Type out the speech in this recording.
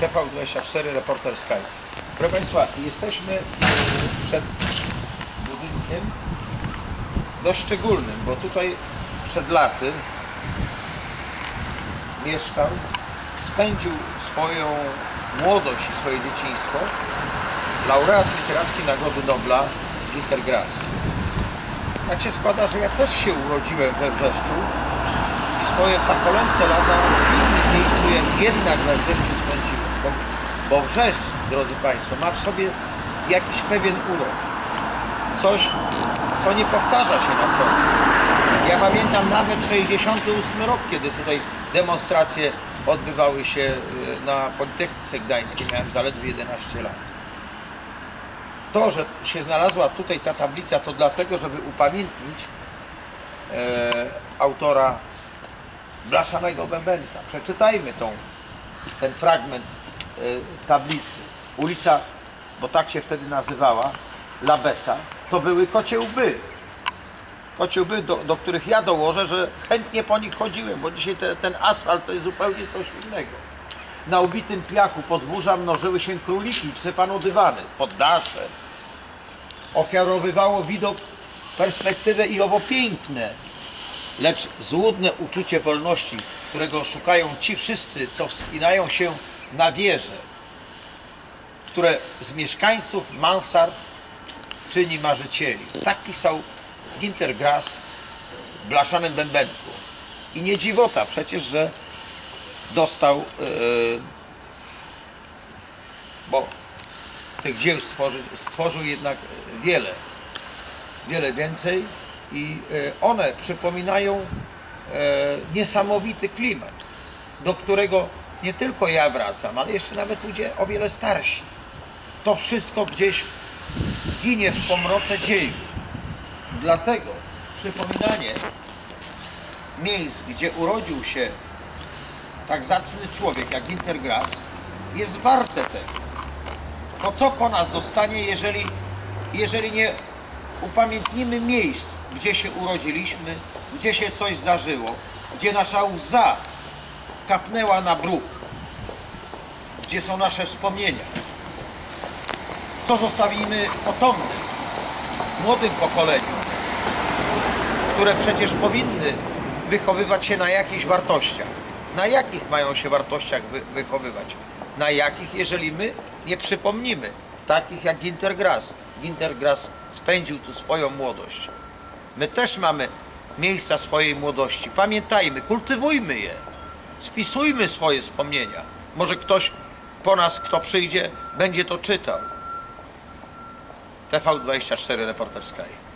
TV24 Reporter Sky. Proszę Państwa, jesteśmy y, przed budynkiem dość szczególnym, bo tutaj przed laty mieszkał, spędził swoją młodość i swoje dzieciństwo laureat literackiej Nagrody Nobla Günter Grass. Tak się składa, że ja też się urodziłem we Wrzeszczu i swoje pacholące lata w innym miejscu jednak we Wrzeszczu bo Wrzeszcz, drodzy Państwo, ma w sobie jakiś pewien urok. Coś, co nie powtarza się na co dzień. Ja pamiętam nawet 68 rok, kiedy tutaj demonstracje odbywały się y, na Politechnice Gdańskiej. Miałem zaledwie 11 lat. To, że się znalazła tutaj ta tablica, to dlatego, żeby upamiętnić e, autora Blaszanego Bębenka. Przeczytajmy tą, ten fragment tablicy. Ulica, bo tak się wtedy nazywała, Labesa, to były kocie łby. Kocie łby, do, do których ja dołożę, że chętnie po nich chodziłem, bo dzisiaj te, ten asfalt to jest zupełnie coś innego. Na ubitym piachu podwórza mnożyły się króliki, wsypano dywany, poddasze. Ofiarowywało widok, perspektywę i owo piękne, lecz złudne uczucie wolności, którego szukają ci wszyscy, co wspinają się na wieże, które z mieszkańców mansard czyni marzycieli. Tak pisał Ginter Grass w Blaszanym Bębenku. I nie dziwota przecież, że dostał, yy, bo tych dzieł stworzył, jednak wiele, wiele więcej i yy, one przypominają yy, niesamowity klimat, do którego nie tylko ja wracam, ale jeszcze nawet ludzie o wiele starsi. To wszystko gdzieś ginie w pomroce dziejów. Dlatego przypominanie miejsc, gdzie urodził się tak zacny człowiek jak Intergrass jest warte tego. To co po nas zostanie, jeżeli, jeżeli nie upamiętnimy miejsc, gdzie się urodziliśmy, gdzie się coś zdarzyło, gdzie nasza łza kapnęła na bruk, gdzie są nasze wspomnienia. Co zostawimy potomnym, młodym pokoleniom, które przecież powinny wychowywać się na jakichś wartościach. Na jakich mają się wartościach wy wychowywać? Na jakich, jeżeli my nie przypomnimy, takich jak Ginter Grass. Ginter Grass spędził tu swoją młodość. My też mamy miejsca swojej młodości. Pamiętajmy, kultywujmy je. Spisujmy swoje wspomnienia. Może ktoś po nas, kto przyjdzie, będzie to czytał. TV24 Reporter Sky.